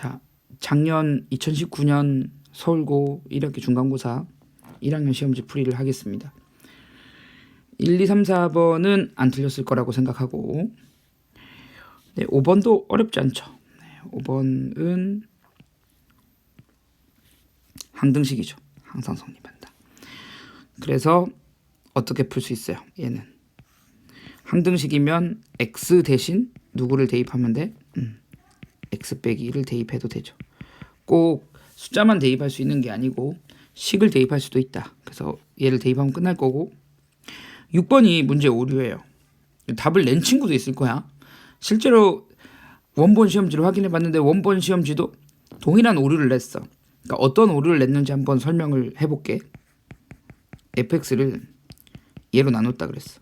자, 작년 2019년 서울고 1학기 중간고사 1학년 시험지 풀이를 하겠습니다. 1, 2, 3, 4번은 안 틀렸을 거라고 생각하고 네, 5번도 어렵지 않죠. 네, 5번은 항등식이죠. 항상 성립한다. 그래서 어떻게 풀 수 있어요? 얘는 항등식이면 x 대신 누구를 대입하면 돼? 음, x 빼기 1을 대입해도 되죠. 꼭 숫자만 대입할 수 있는 게 아니고 식을 대입할 수도 있다. 그래서 얘를 대입하면 끝날 거고 6번이 문제 오류예요. 답을 낸 친구도 있을 거야. 실제로 원본 시험지를 확인해 봤는데 원본 시험지도 동일한 오류를 냈어. 그러니까 어떤 오류를 냈는지 한번 설명을 해볼게. fx를 얘로 나눴다 그랬어.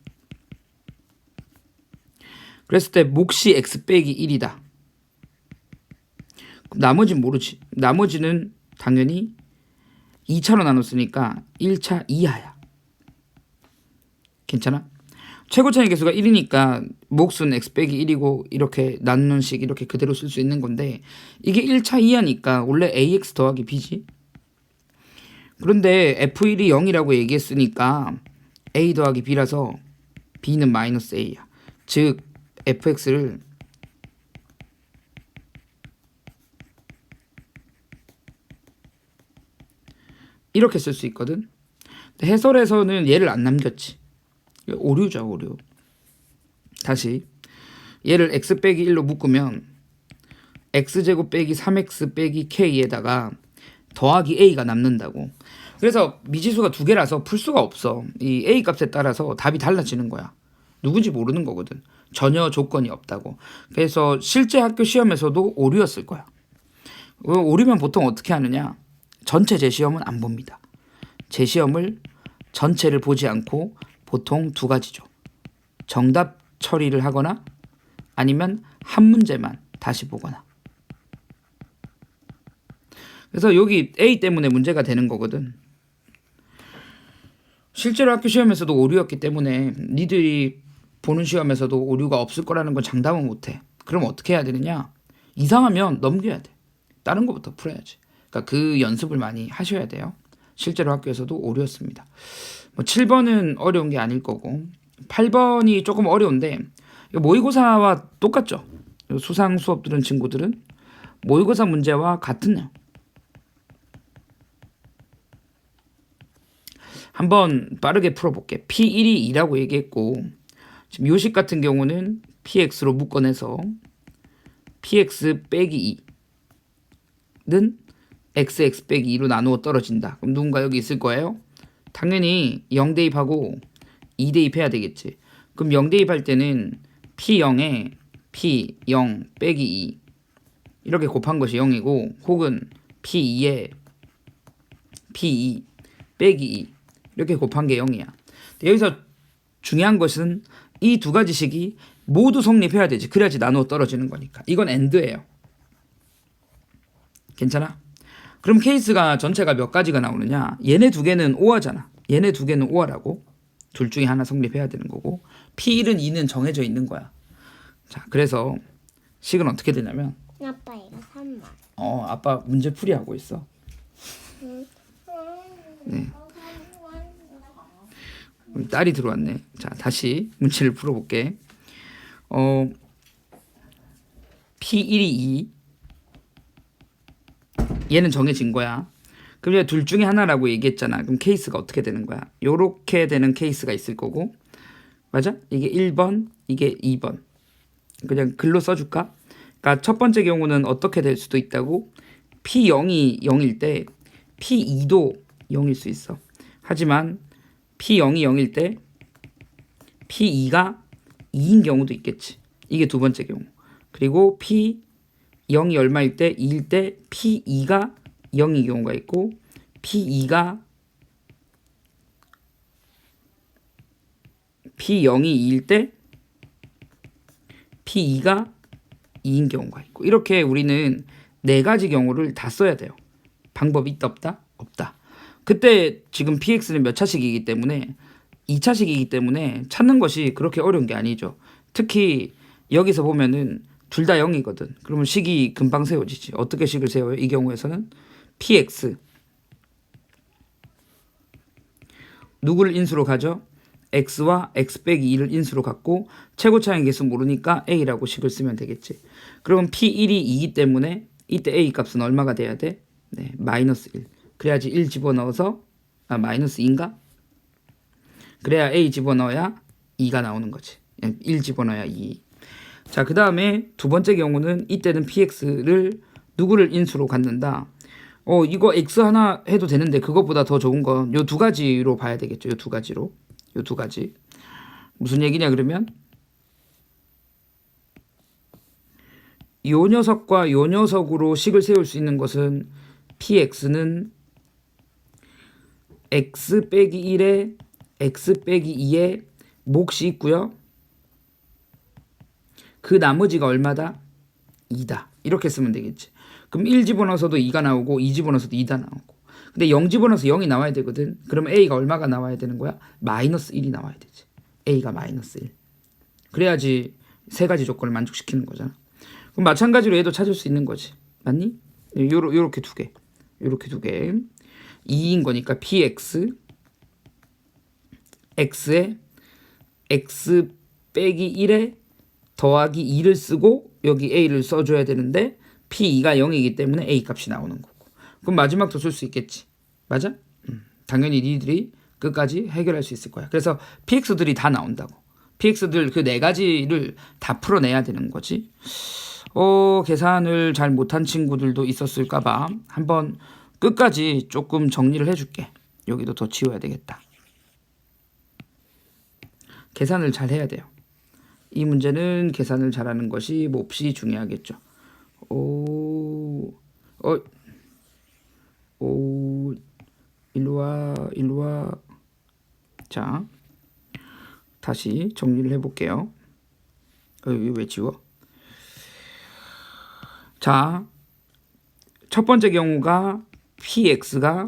그랬을 때 몫이 x 빼기 1이다. 나머지는 모르지. 나머지는 당연히 2차로 나눴으니까 1차 이하야. 괜찮아? 최고 차이 계수가 1이니까 몫은 x 빼기 1이고 이렇게 나누는 식 이렇게 그대로 쓸 수 있는 건데 이게 1차 이하니까 원래 ax 더하기 b지. 그런데 f1이 0이라고 얘기했으니까 a 더하기 b라서 b는 마이너스 a야. 즉 fx를 이렇게 쓸 수 있거든. 해설에서는 얘를 안 남겼지. 오류죠, 오류. 다시 얘를 x 빼기 1로 묶으면 x제곱 빼기 3x 빼기 k에다가 더하기 a가 남는다고. 그래서 미지수가 두 개라서 풀 수가 없어. 이 a 값에 따라서 답이 달라지는 거야. 누군지 모르는 거거든. 전혀 조건이 없다고. 그래서 실제 학교 시험에서도 오류였을 거야. 어, 오류면 보통 어떻게 하느냐? 전체 제시험은 안 봅니다. 제시험을 전체를 보지 않고 보통 두 가지죠. 정답 처리를 하거나 아니면 한 문제만 다시 보거나. 그래서 여기 A 때문에 문제가 되는 거거든. 실제로 학교 시험에서도 오류였기 때문에 니들이 보는 시험에서도 오류가 없을 거라는 건 장담은 못 해. 그럼 어떻게 해야 되느냐? 이상하면 넘겨야 돼. 다른 거부터 풀어야지. 그러니까 그 연습을 많이 하셔야 돼요. 실제로 학교에서도 오류였습니다. 뭐 7번은 어려운 게 아닐 거고 8번이 조금 어려운데 모의고사와 똑같죠. 수상 수업 들은 친구들은 모의고사 문제와 같은요. 한번 빠르게 풀어볼게. P1이 2라고 얘기했고 지금 요식 같은 경우는 PX로 묶어내서 PX 빼기 2는 XX 빼기 2로 나누어 떨어진다. 그럼 누군가 여기 있을 거예요? 당연히 0 대입하고 2 대입해야 되겠지. 그럼 0 대입할 때는 P0에 P0 빼기 2 이렇게 곱한 것이 0이고 혹은 P2에 P2 빼기 2 이렇게 곱한 게 0이야. 여기서 중요한 것은 이 두 가지 식이 모두 성립해야 되지. 그래야지 나누어 떨어지는 거니까. 이건 엔드예요. 괜찮아? 그럼 케이스가 전체가 몇 가지가 나오느냐? 얘네 두 개는 5화잖아. 얘네 두 개는 5화라고. 둘 중에 하나 성립해야 되는 거고 P1은 2는 정해져 있는 거야. 자, 그래서 식은 어떻게 되냐면 아빠 이거 3번. 어, 아빠 문제 풀이 하고 있어. 네. 우리 딸이 들어왔네. 자, 다시 문제를 풀어볼게. 어, P1이 2. 얘는 정해진 거야. 그럼 얘둘 중에 하나라고 얘기했잖아. 그럼 케이스가 어떻게 되는 거야? 요렇게 되는 케이스가 있을 거고. 맞아? 이게 1번, 이게 2번. 그냥 글로 써줄까? 그러니까 첫 번째 경우는 어떻게 될 수도 있다고? P0이 0일 때 P2도 0일 수 있어. 하지만 P0이 0일 때 P2가 2인 경우도 있겠지. 이게 두 번째 경우. 그리고 P0이 얼마일 때 2일 때 P2가 0인 경우가 있고 P2가 P0이 2일 때 P2가 2인 경우가 있고 이렇게 우리는 네 가지 경우를 다 써야 돼요. 방법이 있다 없다? 없다. 그때 지금 PX는 몇 차식이기 때문에 2차식이기 때문에 찾는 것이 그렇게 어려운 게 아니죠. 특히 여기서 보면은 둘 다 0이거든. 그러면 식이 금방 세워지지. 어떻게 식을 세워요? 이 경우에서는 px 누구를 인수로 가죠? x와 x 빼기 2를 인수로 갖고 최고차의 개수 모르니까 a라고 식을 쓰면 되겠지. 그러면 p1이 2이기 때문에 이때 a 값은 얼마가 돼야 돼? 네, 마이너스 1. 그래야지 1 집어넣어서 아 마이너스 2인가? 그래야 a 집어넣어야 2가 나오는 거지. 1 집어넣어야 2. 자, 그 다음에 두 번째 경우는 이때는 px를 누구를 인수로 갖는다. 어, 이거 x 하나 해도 되는데 그것보다 더 좋은 건 요 두 가지로 봐야 되겠죠. 요 두 가지로. 요 두 가지. 무슨 얘기냐 그러면 요 녀석과 요 녀석으로 식을 세울 수 있는 것은 px는 x 빼기 1에 x 빼기 2에 몫이 있고요. 그 나머지가 얼마다? 2다. 이렇게 쓰면 되겠지. 그럼 1 집어넣어서도 2가 나오고 2 집어넣어서도 2다 나오고. 근데 0 집어넣어서 0이 나와야 되거든. 그러면 a가 얼마가 나와야 되는 거야? 마이너스 1이 나와야 되지. a가 마이너스 1. 그래야지 세 가지 조건을 만족시키는 거잖아. 그럼 마찬가지로 얘도 찾을 수 있는 거지. 맞니? 요러, 요렇게 두 개. 요렇게 두 개. 2인 거니까 px x에 x 빼기 1에 더하기 2를 쓰고 여기 a를 써줘야 되는데 p2가 0이기 때문에 a 값이 나오는 거고. 그럼 마지막도 쓸 수 있겠지. 맞아? 음, 당연히 니들이 끝까지 해결할 수 있을 거야. 그래서 px들이 다 나온다고. Px들 그 네 가지를 다 풀어내야 되는 거지. 어 계산을 잘 못한 친구들도 있었을까 봐 한번 끝까지 조금 정리를 해줄게. 여기도 더 지워야 되겠다. 계산을 잘 해야 돼요 이 문제는 계산을 잘하는 것이 몹시 중요하겠죠. 오, 어, 오, 일로 와, 일로 와. 자, 다시 정리를 해볼게요. 어, 왜 지워? 자, 첫 번째 경우가 px가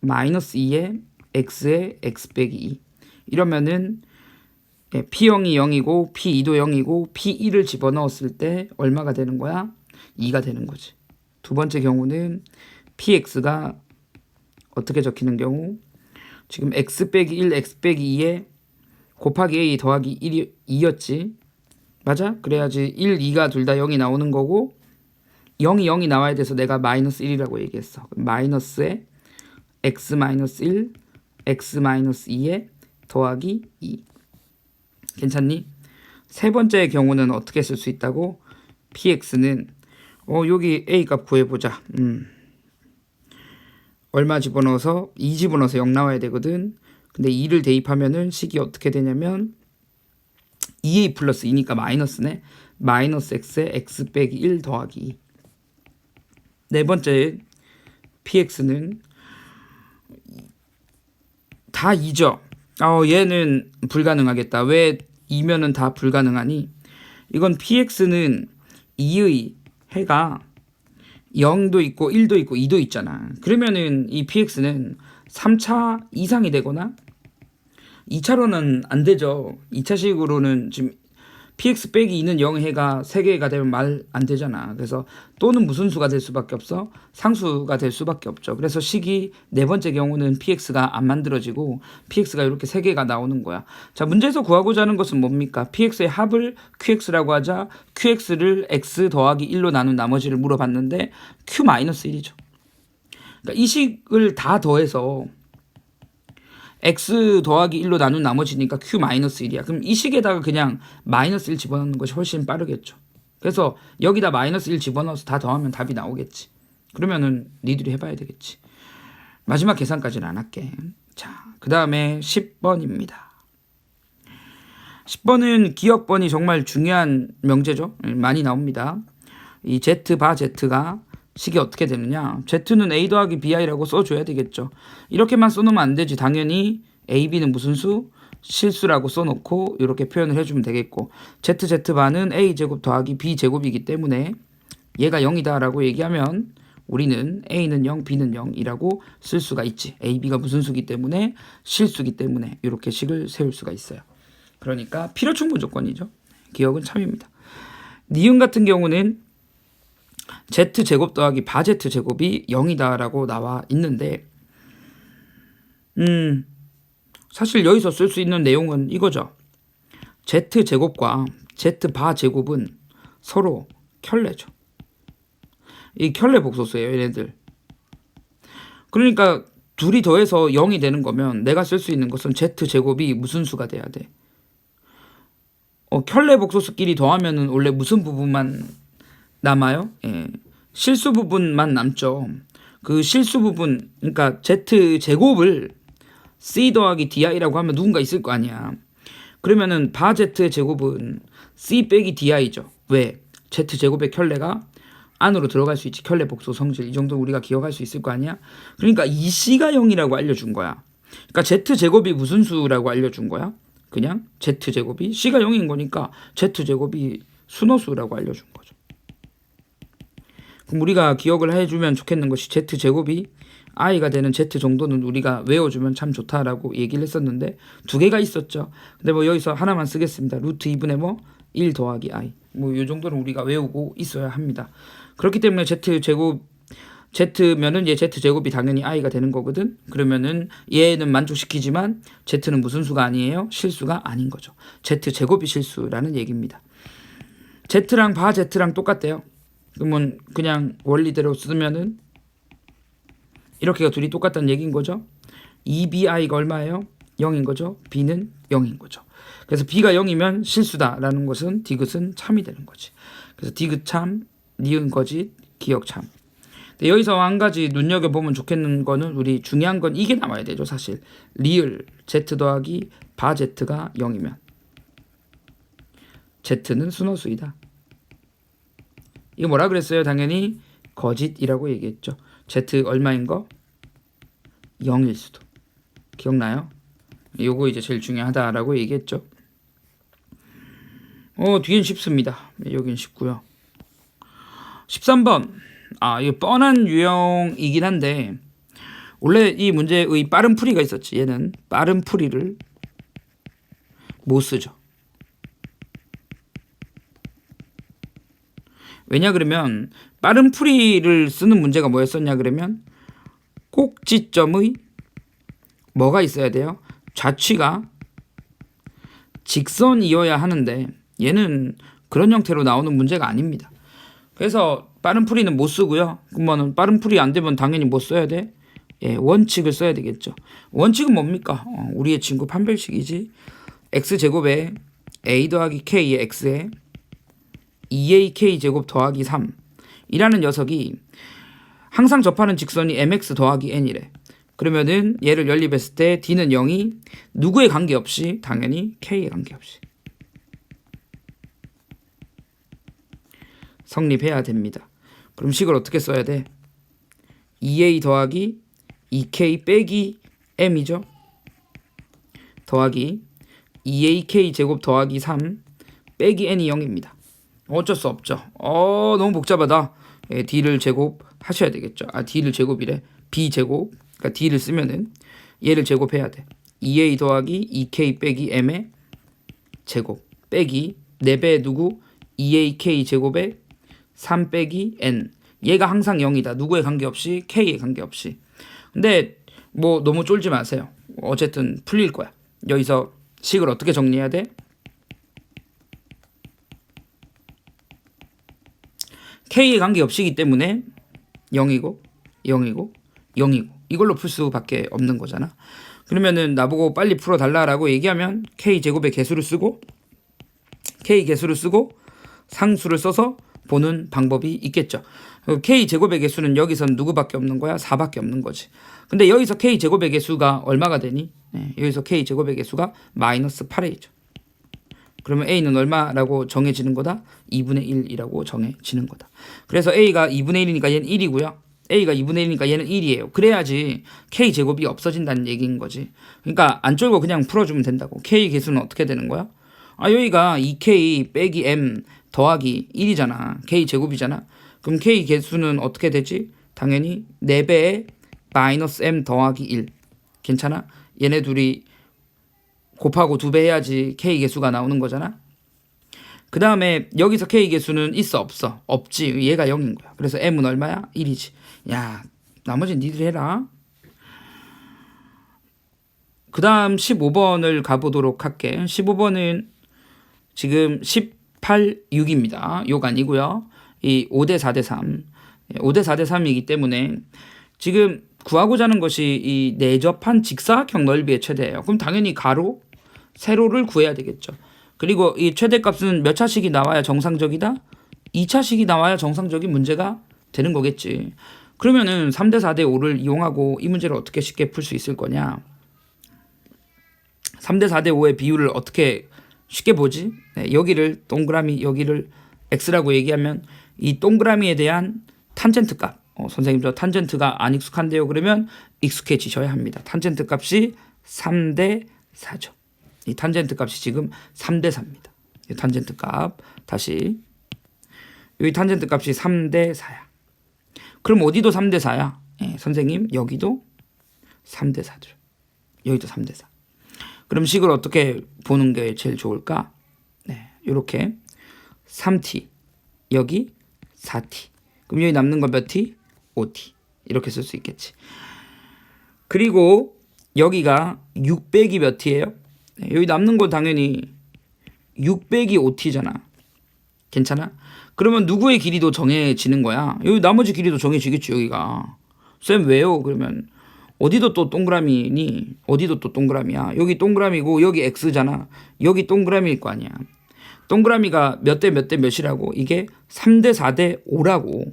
마이너스 2에 x에 x 빼기 2 이러면은 예, P0이 0이고 P2도 0이고 P1을 집어넣었을 때 얼마가 되는 거야? 2가 되는 거지. 두 번째 경우는 PX가 어떻게 적히는 경우? 지금 X 빼기 1, X 빼기 2에 곱하기 A 더하기 1이 2였지. 맞아? 그래야지 1, 2가 둘 다 0이 나오는 거고 0이 0이 나와야 돼서 내가 마이너스 1이라고 얘기했어. 마이너스에 X 마이너스 1, X 마이너스 2에 더하기 2. 괜찮니? 세 번째 경우는 어떻게 쓸 수 있다고? px는 어 여기 a 값 구해보자. 음. 얼마 집어넣어서 2 집어넣어서 0 나와야 되거든. 근데 2를 대입하면은 식이 어떻게 되냐면 2a 플러스 2니까 마이너스네. 마이너스 x에 x 빼기 1 더하기 2. 네 번째 px는 다 2죠. 어, 얘는 불가능하겠다. 왜 2면은 다 불가능하니? 이건 px는 2의 해가 0도 있고 1도 있고 2도 있잖아. 그러면은 이 px는 3차 이상이 되거나 2차로는 안 되죠. 2차식으로는 지금 px 빼기 2는 0해가 3개가 되면 말 안 되잖아. 그래서 또는 무슨 수가 될 수밖에 없어? 상수가 될 수밖에 없죠. 그래서 식이 네 번째 경우는 px가 안 만들어지고 px가 이렇게 3개가 나오는 거야. 자, 문제에서 구하고자 하는 것은 뭡니까? px의 합을 qx라고 하자 qx를 x 더하기 1로 나눈 나머지를 물어봤는데 q-1이죠. 그러니까 이 식을 다 더해서 x 더하기 1로 나눈 나머지니까 q 마이너스 1이야. 그럼 이 식에다가 그냥 마이너스 1 집어넣는 것이 훨씬 빠르겠죠. 그래서 여기다 마이너스 1 집어넣어서 다 더하면 답이 나오겠지. 그러면은 니들이 해봐야 되겠지. 마지막 계산까지는 안 할게. 자, 그 다음에 10번입니다. 10번은 기억번이 정말 중요한 명제죠. 많이 나옵니다. 이 Z 바 Z가 식이 어떻게 되느냐? Z는 A 더하기 BI라고 써줘야 되겠죠. 이렇게만 써놓으면 안 되지. 당연히 A, B는 무슨 수? 실수라고 써놓고 이렇게 표현을 해주면 되겠고 Z, Z바는 A 제곱 더하기 B 제곱이기 때문에 얘가 0이다 라고 얘기하면 우리는 A는 0, B는 0이라고 쓸 수가 있지. A, B가 무슨 수기 때문에 실수기 때문에 이렇게 식을 세울 수가 있어요. 그러니까 필요 충분 조건이죠. 기억은 참입니다. 니은 같은 경우는 z 제곱 더하기 바 z 제곱이 0이다라고 나와 있는데 음 사실 여기서 쓸 수 있는 내용은 이거죠. z 제곱과 z 바 제곱은 서로 켤레죠. 이 켤레 복소수예요, 얘네들. 그러니까 둘이 더해서 0이 되는 거면 내가 쓸 수 있는 것은 z 제곱이 무슨 수가 돼야 돼? 어, 켤레 복소수끼리 더하면은 원래 무슨 부분만 남아요? 예. 실수 부분만 남죠. 그 실수 부분, 그러니까 z 제곱을 c 더하기 di라고 하면 누군가 있을 거 아니야. 그러면은 바 z 제곱은 c 빼기 di죠. 왜? z 제곱의 켤레가 안으로 들어갈 수 있지. 켤레 복소 성질 이 정도 우리가 기억할 수 있을 거 아니야. 그러니까 이 c가 0이라고 알려준 거야. 그러니까 z 제곱이 무슨 수라고 알려준 거야? 그냥 z 제곱이 c가 0인 거니까 z 제곱이 순호수라고 알려준 거죠. 우리가 기억을 해주면 좋겠는 것이 z 제곱이 i가 되는 z 정도는 우리가 외워주면 참 좋다라고 얘기를 했었는데 두 개가 있었죠. 근데 뭐 여기서 하나만 쓰겠습니다. 루트 2분의 뭐 1 더하기 i 뭐이 정도는 우리가 외우고 있어야 합니다. 그렇기 때문에 z 제곱 z면은 얘 z 제곱이 당연히 i가 되는 거거든. 그러면은 얘는 만족시키지만 z는 무슨 수가 아니에요? 실수가 아닌 거죠. z 제곱이 실수라는 얘기입니다. z랑 바 z랑 똑같대요. 그러면 그냥 원리대로 쓰면은 이렇게가 둘이 똑같다는 얘기인 거죠. 2bi가 얼마예요? 0인 거죠. b는 0인 거죠. 그래서 b가 0이면 실수다라는 것은 디귿은 참이 되는 거지. 그래서 디귿 참, 니은 거짓, 기억 참. 근데 여기서 한 가지 눈여겨 보면 좋겠는 거는 우리 중요한 건 이게 나와야 되죠, 사실. 리을 z 더하기 바 z가 0이면 z는 순호수이다. 이거 뭐라 그랬어요? 당연히 거짓이라고 얘기했죠. z 얼마인 거? 0일 수도. 기억나요? 요거 이제 제일 중요하다라고 얘기했죠. 어, 뒤엔 쉽습니다. 여긴 쉽고요. 13번. 아, 이거 뻔한 유형이긴 한데 원래 이 문제의 빠른 풀이가 있었지. 얘는 빠른 풀이를 못 쓰죠. 왜냐 그러면 빠른 풀이를 쓰는 문제가 뭐였었냐 그러면 꼭지점의 뭐가 있어야 돼요? 좌취가 직선이어야 하는데 얘는 그런 형태로 나오는 문제가 아닙니다. 그래서 빠른 풀이는 못 쓰고요. 그러면 빠른 풀이 안 되면 당연히 못 써야 돼. 예, 원칙을 써야 되겠죠. 원칙은 뭡니까? 어, 우리의 친구 판별식이지. x 제곱에 a 더하기 k의 x에 2ak 제곱 더하기 3 이라는 녀석이 항상 접하는 직선이 mx 더하기 n이래. 그러면은 얘를 연립했을 때 d는 0이 누구에 관계없이 당연히 k에 관계없이 성립해야 됩니다. 그럼 식을 어떻게 써야 돼? 2a 더하기 2k 빼기 m이죠. 더하기 2ak 제곱 더하기 3 빼기 n이 0입니다. 어쩔 수 없죠. 어 너무 복잡하다. 예, d를 제곱 하셔야 되겠죠. 아 d를 제곱이래. b 제곱. 그러니까 d를 쓰면은 얘를 제곱해야 돼. 2a 더하기 2k 빼기 m의 제곱 빼기 4배 누구? 2ak 제곱에 3 빼기 n. 얘가 항상 0이다. 누구에 관계없이 k에 관계없이. 근데 뭐 너무 쫄지 마세요. 어쨌든 풀릴 거야. 여기서 식을 어떻게 정리해야 돼? K에 관계없이기 때문에 0이고 0이고 0이고 이걸로 풀 수밖에 없는 거잖아. 그러면은 나보고 빨리 풀어 달라라고 얘기하면 k 제곱의 개수를 쓰고 k 개수를 쓰고 상수를 써서 보는 방법이 있겠죠. 그 k 제곱의 개수는 여기선 누구밖에 없는 거야? 4밖에 없는 거지. 근데 여기서 k 제곱의 개수가 얼마가 되니? 네, 여기서 k 제곱의 개수가 마이너스 8a죠. 그러면 a는 얼마라고 정해지는 거다? 2분의 1이라고 정해지는 거다. 그래서 a가 2분의 1이니까 얘는 1이고요. a가 2분의 1이니까 얘는 1이에요. 그래야지 k 제곱이 없어진다는 얘기인 거지. 그러니까 안 쫄고 그냥 풀어주면 된다고. k 개수는 어떻게 되는 거야? 아 여기가 2k 빼기 m 더하기 1이잖아. k 제곱이잖아. 그럼 k 개수는 어떻게 되지? 당연히 4배의 마이너스 m 더하기 1. 괜찮아? 얘네 둘이 곱하고 2배 해야지 k 개수가 나오는 거잖아. 그 다음에 여기서 K 개수는 있어 없어? 없지. 얘가 0인 거야. 그래서 M은 얼마야? 1이지. 야 나머지 니들 해라. 그 다음 15번을 가보도록 할게. 15번은 지금 18, 6입니다. 요가 아니고요. 이 5대 4대 3 5대 4대 3이기 때문에 지금 구하고자 하는 것이 이 내접한 직사각형 넓이의 최대예요 그럼 당연히 가로 세로를 구해야 되겠죠 그리고 이 최대값은 몇 차식이 나와야 정상적이다? 2차식이 나와야 정상적인 문제가 되는 거겠지. 그러면은 3대 4대 5를 이용하고 이 문제를 어떻게 쉽게 풀 수 있을 거냐? 3대 4대 5의 비율을 어떻게 쉽게 보지? 네, 여기를 동그라미 여기를 x라고 얘기하면 이 동그라미에 대한 탄젠트 값. 어, 선생님 저 탄젠트가 안 익숙한데요. 그러면 익숙해지셔야 합니다. 탄젠트 값이 3대 4죠. 이 탄젠트 값이 지금 3대 4입니다. 이 탄젠트 값 다시 여기 탄젠트 값이 3대 4야. 그럼 어디도 3대 4야? 예, 선생님 여기도 3대 4죠. 여기도 3대 4. 그럼 식을 어떻게 보는 게 제일 좋을까? 네, 이렇게 3t 여기 4t. 그럼 여기 남는 건 몇 t? 5t. 이렇게 쓸 수 있겠지. 그리고 여기가 600이 몇 t예요? 네, 여기 남는 거 당연히 600이 5t잖아. 괜찮아? 그러면 누구의 길이도 정해지는 거야. 여기 나머지 길이도 정해지겠지 여기가. 쌤 왜요? 그러면 어디도 또 동그라미니 어디도 또 동그라미야. 여기 동그라미고 여기 x잖아. 여기 동그라미일 거 아니야. 동그라미가 몇 대 몇 대 몇이라고 이게 3대 4대 5라고.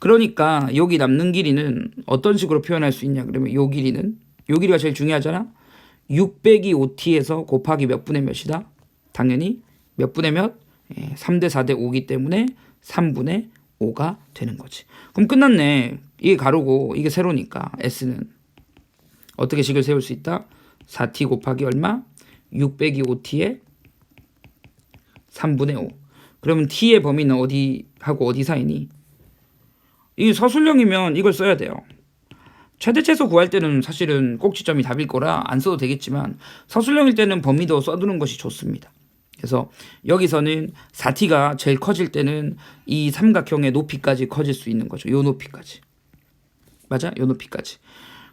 그러니까 여기 남는 길이는 어떤 식으로 표현할 수 있냐 그러면 요 길이는 요 길이가 제일 중요하잖아. 600이 5t에서 곱하기 몇 분의 몇이다? 당연히 몇 분의 몇? 예, 3대 4대 5기 때문에 3분의 5가 되는 거지. 그럼 끝났네. 이게 가로고 이게 세로니까 s는 어떻게 식을 세울 수 있다? 4t 곱하기 얼마? 600이 5t에 3분의 5. 그러면 t의 범위는 어디하고 어디 사이니? 이 서술형이면 이걸 써야 돼요. 최대 최소 구할 때는 사실은 꼭지점이 답일 거라 안 써도 되겠지만 서술형일 때는 범위도 써두는 것이 좋습니다. 그래서 여기서는 4t가 제일 커질 때는 이 삼각형의 높이까지 커질 수 있는 거죠. 요 높이까지. 맞아? 요 높이까지.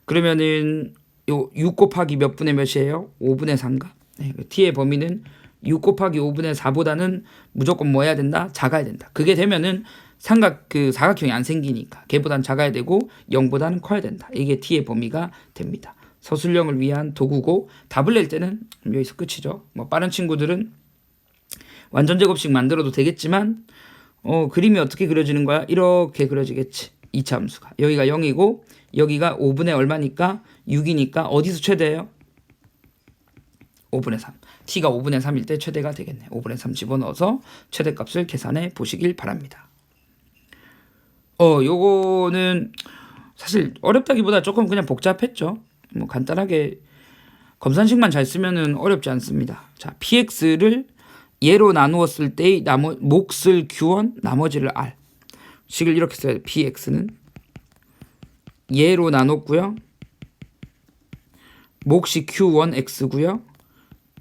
그러면은 요 6 곱하기 몇 분의 몇이에요? 5분의 3가. 네, 그 t의 범위는 6 곱하기 5분의 4보다는 무조건 뭐 해야 된다? 작아야 된다. 그게 되면은 삼각 그 사각형이 안 생기니까 걔보단 작아야 되고 0보다는 커야 된다. 이게 t의 범위가 됩니다. 서술형을 위한 도구고 답을 낼 때는 여기서 끝이죠. 뭐 빠른 친구들은 완전 제곱식 만들어도 되겠지만 어 그림이 어떻게 그려지는 거야? 이렇게 그려지겠지. 이차 함수가 여기가 0이고 여기가 5분의 얼마니까 6이니까 어디서 최대예요? 5분의 3. t가 5분의 3일 때 최대가 되겠네. 5분의 3 집어넣어서 최대값을 계산해 보시길 바랍니다. 어, 요거는 사실 어렵다기보다 조금 그냥 복잡했죠. 뭐 간단하게 검산식만 잘 쓰면은 어렵지 않습니다. 자, px를 예로 나누었을 때의 나머 몫을 q1 나머지를 r. 식을 이렇게 써야 돼. px는 예로 나눴고요. 몫이 q1x고요.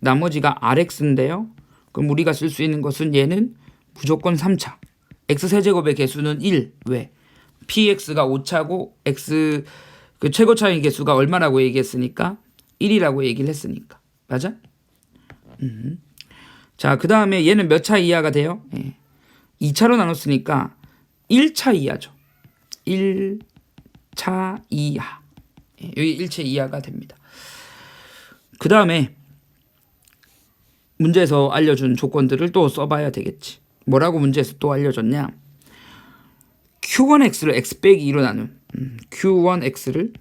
나머지가 rx인데요. 그럼 우리가 쓸 수 있는 것은 얘는 무조건 3차. X 세제곱의 개수는 1. 왜? px가 5차고 x 그 최고차의 개수가 얼마라고 얘기했으니까 1이라고 얘기를 했으니까. 맞아? 음. 자, 그 다음에 얘는 몇 차 이하가 돼요? 예. 2차로 나눴으니까 1차 이하죠. 1차 이하. 예, 여기 1차 이하가 됩니다. 그 다음에 문제에서 알려준 조건들을 또 써봐야 되겠지. 뭐라고 문제에서 또 알려줬냐? Q1x를 x 빼기 2로 나눈 음, Q1x를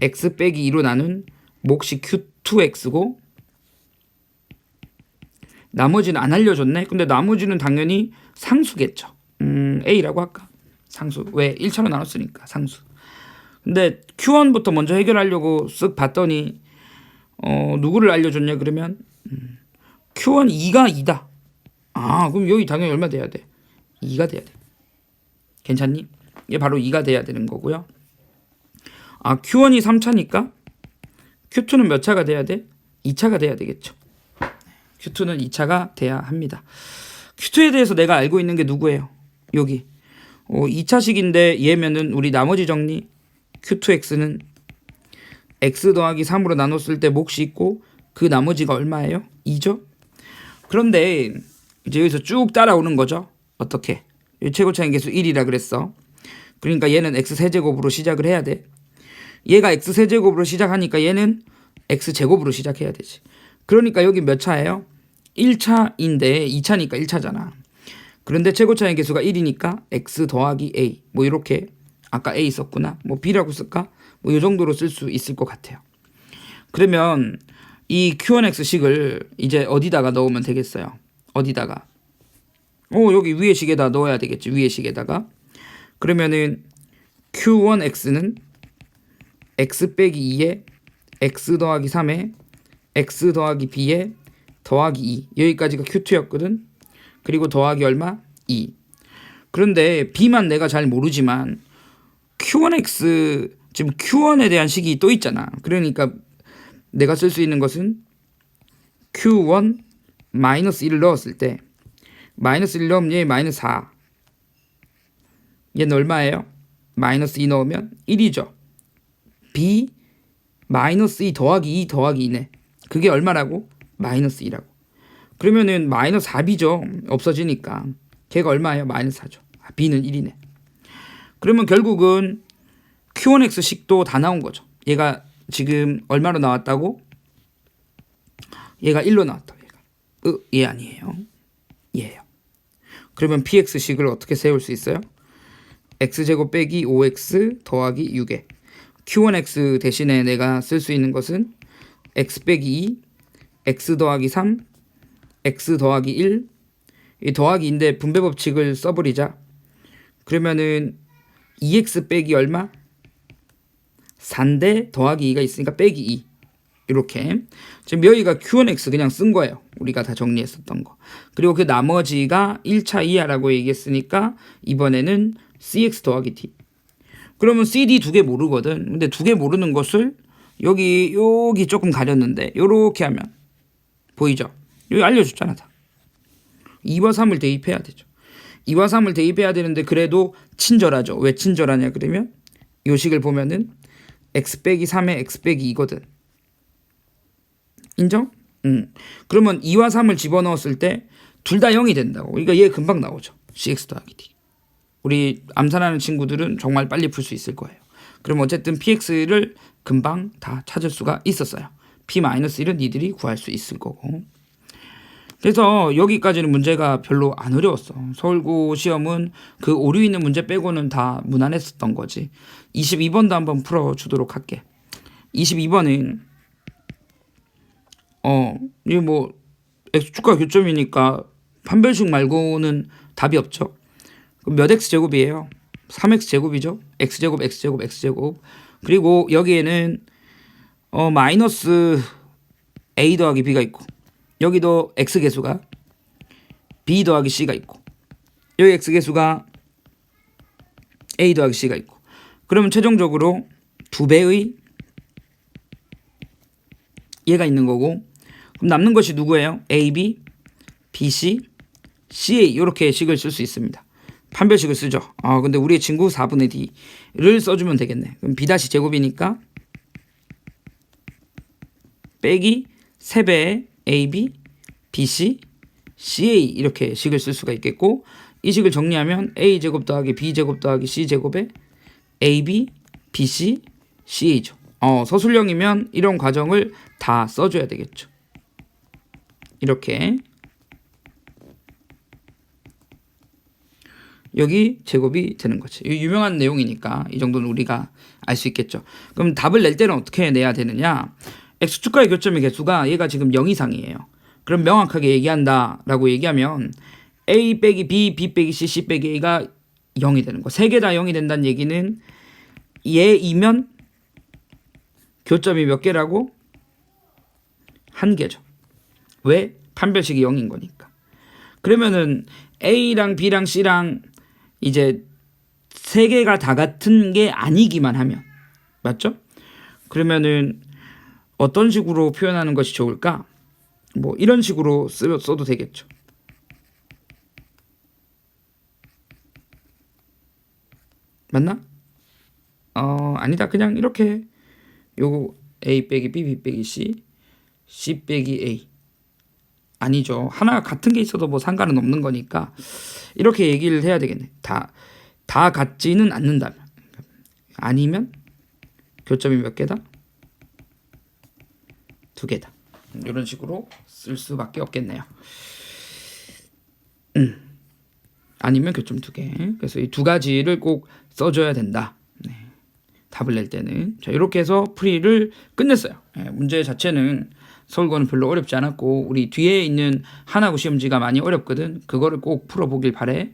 x 빼기 2로 나눈 몫이 Q2x고 나머지는 안 알려줬네. 근데 나머지는 당연히 상수겠죠. 음, A라고 할까? 상수. 왜? 1차로 나눴으니까 상수. 근데 Q1부터 먼저 해결하려고 쓱 봤더니 어, 누구를 알려줬냐 그러면 음, Q1 2가 2다. 아, 그럼 여기 당연히 얼마 돼야 돼? 2가 돼야 돼. 괜찮니? 이게 바로 2가 돼야 되는 거고요. 아, Q1이 3차니까 Q2는 몇 차가 돼야 돼? 2차가 돼야 되겠죠. Q2는 2차가 돼야 합니다. Q2에 대해서 내가 알고 있는 게 누구예요? 여기. 어, 2차식인데 얘면은 우리 나머지 정리 Q2X는 X 더하기 3으로 나눴을 때 몫이 있고 그 나머지가 얼마예요? 2죠? 그런데 이제 여기서 쭉 따라오는 거죠. 어떻게? 이 최고 차인 계수 1이라 그랬어. 그러니까 얘는 x 세제곱으로 시작을 해야 돼. 얘가 x 세제곱으로 시작하니까 얘는 x 제곱으로 시작해야 되지. 그러니까 여기 몇 차예요? 1차인데 2차니까 1차잖아. 그런데 최고차의 개수가 1이니까 x 더하기 a 뭐 이렇게 아까 a 썼구나. 뭐 b라고 쓸까? 뭐 이 정도로 쓸 수 있을 것 같아요. 그러면 이 Q1X식을 이제 어디다가 넣으면 되겠어요? 어디다가? 어 여기 위에 식에다 넣어야 되겠지. 위에 식에다가. 그러면은 Q1X는 X 빼기 2에 X 더하기 3에 X 더하기 B에 더하기 2 여기까지가 Q2였거든. 그리고 더하기 얼마? 2. 그런데 B만 내가 잘 모르지만 Q1X 지금 Q1에 대한 식이 또 있잖아. 그러니까 내가 쓸 수 있는 것은 Q1 마이너스 1을 넣었을 때 마이너스 1 넣으면 얘 마이너스 4 얘는 얼마예요? 마이너스 2 넣으면 1이죠. B 마이너스 2 더하기 2 더하기 2네. 그게 얼마라고? 마이너스 2라고. 그러면은 마이너스 4B죠. 없어지니까. 걔가 얼마예요? 마이너스 4죠. 아, B는 1이네. 그러면 결국은 Q1X식도 다 나온 거죠. 얘가 지금 얼마로 나왔다고? 얘가 1로 나왔다. 으, 얘 아니에요. 얘예요. 그러면 PX식을 어떻게 세울 수 있어요? x제곱 빼기 5x 더하기 6에 q1x 대신에 내가 쓸 수 있는 것은 x 빼기 2, x 더하기 3, x 더하기 1, 이 더하기인데 분배 법칙을 써버리자. 그러면은 2x 빼기 얼마? 4인데 더하기 2가 있으니까 빼기 2. 이렇게 지금 여기가 Q1X 그냥 쓴 거예요. 우리가 다 정리했었던 거. 그리고 그 나머지가 1차 이하라고 얘기했으니까 이번에는 CX 더하기 D. 그러면 CD 두 개 모르거든. 근데 두 개 모르는 것을 여기 여기 조금 가렸는데 요렇게 하면 보이죠? 여기 알려줬잖아 다. 2와 3을 대입해야 되죠. 2와 3을 대입해야 되는데 그래도 친절하죠. 왜 친절하냐 그러면 요 식을 보면은 x 빼기 3에 x 빼기 2거든. 인정? 음. 그러면 2와 3을 집어넣었을 때 둘 다 0이 된다고. 그러니까 얘 금방 나오죠. cx 더하기 d. 우리 암산하는 친구들은 정말 빨리 풀 수 있을 거예요. 그럼 어쨌든 px를 금방 다 찾을 수가 있었어요. p-1은 니들이 구할 수 있을 거고. 그래서 여기까지는 문제가 별로 안 어려웠어. 서울고 시험은 그 오류 있는 문제 빼고는 다 무난했었던 거지. 22번도 한번 풀어주도록 할게. 22번은 어, 이게 뭐 x축과 교점이니까 판별식 말고는 답이 없죠. 몇 x 제곱이에요? 3x 제곱이죠. x 제곱, x 제곱, x 제곱. 그리고 여기에는 어 마이너스 a 더하기 b가 있고 여기도 x 개수가 b 더하기 c가 있고 여기 x 개수가 a 더하기 c가 있고 그러면 최종적으로 두 배의 얘가 있는 거고 남는 것이 누구예요? a, b, b, c, ca 이렇게 식을 쓸 수 있습니다. 판별식을 쓰죠. 아 근데 우리의 친구 4분의 d를 써주면 되겠네. 그럼 b 다시 제곱이니까 빼기 3배의 ab, bc, ca 이렇게 식을 쓸 수가 있겠고 이 식을 정리하면 a 제곱 더하기 b 제곱 더하기 c 제곱에 ab, bc, ca죠. 어, 서술형이면 이런 과정을 다 써줘야 되겠죠. 이렇게 여기 제곱이 되는 거지. 이 유명한 내용이니까 이 정도는 우리가 알 수 있겠죠. 그럼 답을 낼 때는 어떻게 내야 되느냐? x축과의 교점의 개수가 얘가 지금 0 이상이에요. 그럼 명확하게 얘기한다라고 얘기하면 a 빼기 b, b 빼기 c, c 빼기 a가 0이 되는 거. 세 개 다 0이 된다는 얘기는 얘이면 교점이 몇 개라고? 한 개죠. 왜? 판별식이 0인 거니까. 그러면은 A랑 B랑 C랑 이제 세 개가 다 같은 게 아니기만 하면 맞죠? 그러면은 어떤 식으로 표현하는 것이 좋을까? 뭐 이런 식으로 쓰, 써도 되겠죠. 맞나? 어 아니다 그냥 이렇게 요거 A 빼기 B, B 빼기 C, C 빼기 A 아니죠 하나 같은 게 있어도 뭐 상관은 없는 거니까 이렇게 얘기를 해야 되겠네 다 다 같지는 않는다면 아니면 교점이 몇 개다? 두 개다 이런 식으로 쓸 수밖에 없겠네요 음. 아니면 교점 두 개. 그래서 이 두 가지를 꼭 써줘야 된다. 네. 답을 낼 때는 자 이렇게 해서 풀이를 끝냈어요. 예, 문제 자체는 서울고는 별로 어렵지 않았고 우리 뒤에 있는 하나고 시험지가 많이 어렵거든. 그거를 꼭 풀어보길 바래.